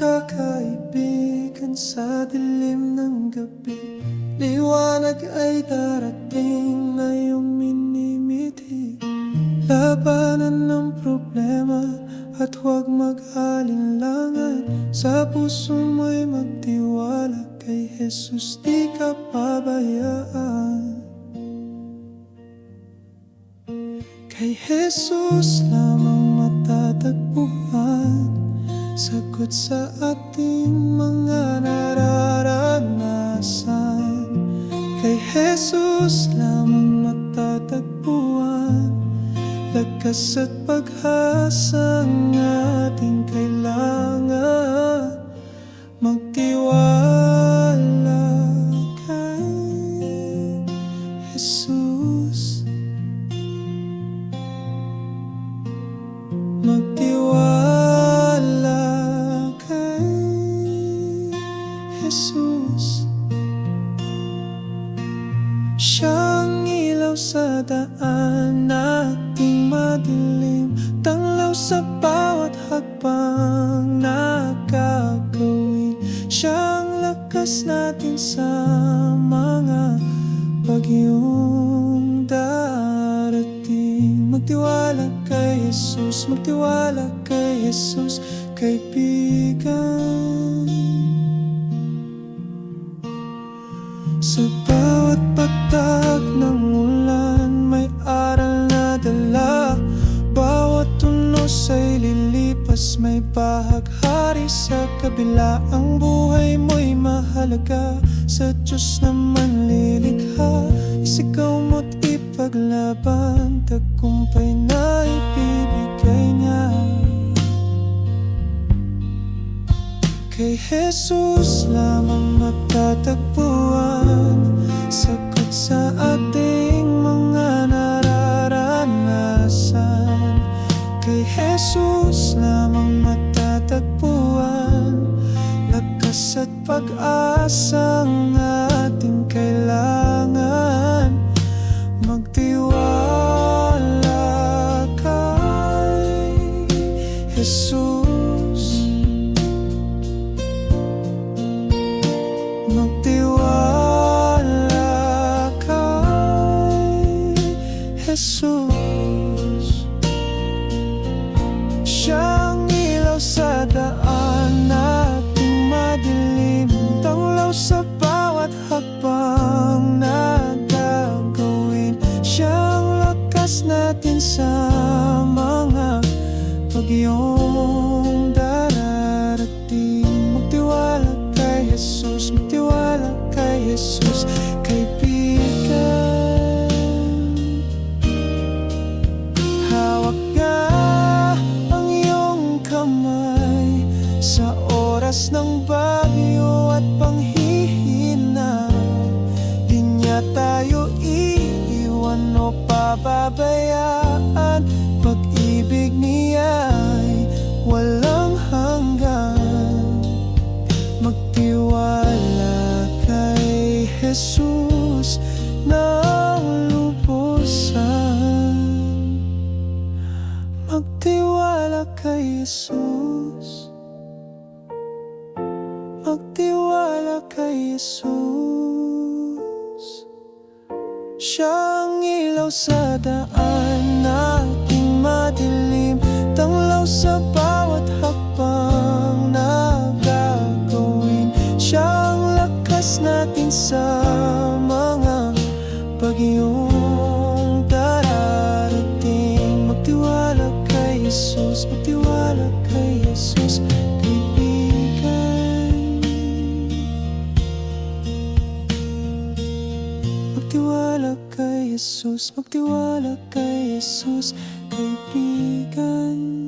magkakaibigan sa dilim ng gabi. Liwanag ay darating na iyong minimiti. Labanan ng problema at huwag mag-alinlangan. Sa puso mo'y magtiwala kay Jesus di ka pabayaan. Kay Jesus lamang matatagpuan Sagot sa ating mga nararanasan. Kay Jesus lamang matatagpuan. Lakas at pag-asa ang ating kailangan. Magtiwala kay Jesus Jesus. Siyang ilaw sa daan nating madilim Tanglaw sa bawat hakbang na Siyang lakas natin sa mga bagyong darating. Magtiwala kay Jesus, magtiwala kay Jesus, kaibigan kabila Ang buhay mo'y mahalaga. Sa Diyos naman lilikha. Isigaw mo't ipaglaban. Tagumpay na ibibigay niya. Kay Jesus lamang matatagpuan. Sa Lakas at pag-asa ang ating kailangan. Magtiwala kay Jesus. Magtiwala kay Jesus natin sa mga pagyong dararating Magtiwala kay Jesus, magtiwala kay Jesus Kaibigan. Hawak ang iyong kamay Sa oras ng bagyo at panghihina pababayaan Pag-ibig niya'y walang hanggan. Magtiwala kay Jesus ng lubusan. Magtiwala kay Jesus. Magtiwala kay Jesus Siyang ilaw sa daan nating madilim Tanglaw sa bawat hakbang na gagawin Siyang lakas natin sa mga bagyong dararating. Magtiwala kay Jesus, magtiwala Jesus, magtiwala kay Jesus, kaibigan